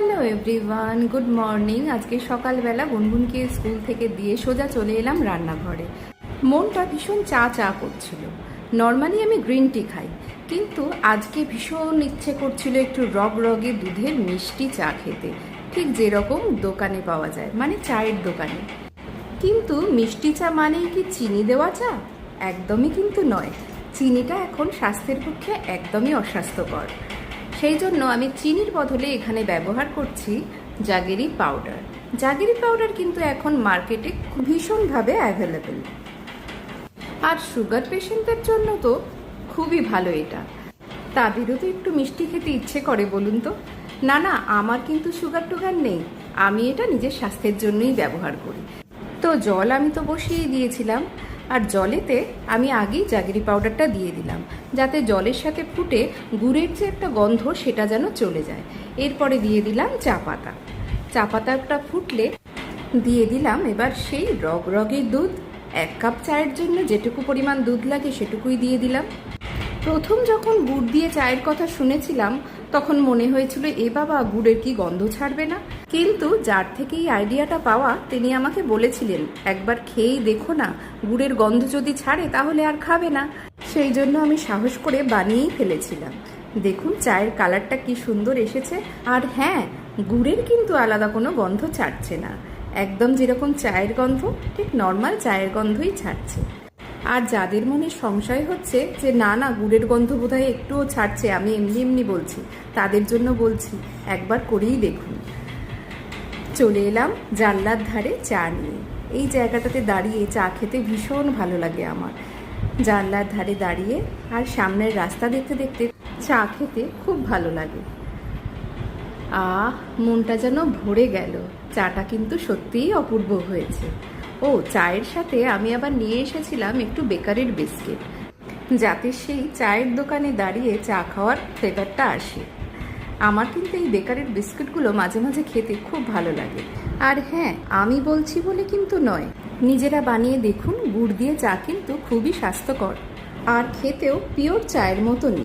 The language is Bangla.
হ্যালো এভরিওয়ান গুড মর্নিং আজকে সকালবেলা গুনগুনকে স্কুল থেকে দিয়ে সোজা চলে এলাম রান্নাঘরে। মনটা ভীষণ চা চা করছিল। নর্মালি আমি গ্রিন টি খাই, কিন্তু আজকে ভীষণ ইচ্ছে করছিল একটু রগ রগে দুধের মিষ্টি চা খেতে। ঠিক যেরকম দোকানে পাওয়া যায় মানে চায়ের দোকানে। কিন্তু মিষ্টি চা মানেই কি চিনি দেওয়া চা? একদমই কিন্তু নয়। চিনিটা এখন স্বাস্থ্যের পক্ষে একদমই অস্বাস্থ্যকর। সেই জন্য আমি চিনির বদলে এখানে ব্যবহার করছি জাগেরি পাউডার। জাগেরি পাউডার কিন্তু এখন মার্কেটে ভীষণভাবে অ্যাভেলেবেল আর সুগার পেশেন্টদের জন্য তো খুবই ভালো এটা। তাদেরও তো একটু মিষ্টি খেতে ইচ্ছে করে বলুন তো। না না, আমার কিন্তু সুগার টুগার নেই। আমি এটা নিজের স্বাস্থ্যের জন্যই ব্যবহার করি। তো জল আমি তো বসিয়ে দিয়েছিলাম। আর জলেতে আমি আগেই জাগরি পাউডারটা দিয়ে দিলাম, যাতে জলের সাথে ফুটে গুড়ের যে একটা গন্ধ সেটা যেন চলে যায়। এরপরে দিয়ে দিলাম চা পাতা। চা পাতাটা ফুটলে দিয়ে দিলাম এবার সেই রগ রগের দুধ। এক কাপ চায়ের জন্য যেটুকু পরিমাণ দুধ লাগে সেটুকুই দিয়ে দিলাম। প্রথম যখন গুড় দিয়ে চায়ের কথা শুনেছিলাম তখন মনে হয়েছিল, এ বাবা, গুড়ের কি গন্ধ ছাড়বে না? কিন্তু যার থেকে এই আইডিয়াটা পাওয়া, তিনি আমাকে বলেছিলেন, একবার খেয়েই দেখো না, গুড়ের গন্ধ যদি ছাড়ে, তাহলে আর খাবে না। সেই জন্য আমি সাহস করে বানিয়েই ফেলেছিলাম। দেখুন, চায়ের কালারটা কি সুন্দর এসেছে। আর হ্যাঁ গুড়ের কিন্তু আলাদা কোনো গন্ধ ছাড়ছে না। একদম যেরকম চায়ের গন্ধ, ঠিক নর্মাল চায়ের গন্ধই ছাড়ছে। আর যাদের মনে সংশয় হচ্ছে যে, না না, গুড়ের গন্ধ বোধহয় একটুও ছাড়ছে, আমি এমনি এমনি বলছি। তাদের জন্য বলছি, একবার করেই দেখুন। চলে এলাম জানলার ধারে চা নিয়ে। এই জায়গাটাতে দাঁড়িয়ে চা খেতে ভীষণ ভালো লাগে আমার। জানলার ধারে দাঁড়িয়ে আর সামনের রাস্তা দেখতে দেখতে চা খেতে খুব ভালো লাগে। আহ, মনটা যেন ভরে গেল। চাটা কিন্তু সত্যিই অপূর্ব হয়েছে। ও, চায়ের সাথে আমি আবার নিয়ে এসেছিলাম একটু বেকারির বিস্কিট। যাতে সেই চায়ের দোকানে দাঁড়িয়ে চা খাওয়ার ফ্লেভারটা আসে। আমার কিন্তু এই বেকারির বিস্কিটগুলো মাঝে মাঝে খেতে খুব ভালো লাগে। আর হ্যাঁ আমি বলছি বলে কিন্তু নয়। নিজেরা বানিয়ে দেখুন, গুড় দিয়ে চা কিন্তু খুবই স্বাস্থ্যকর। আর খেতেও পিওর চায়ের মতনই।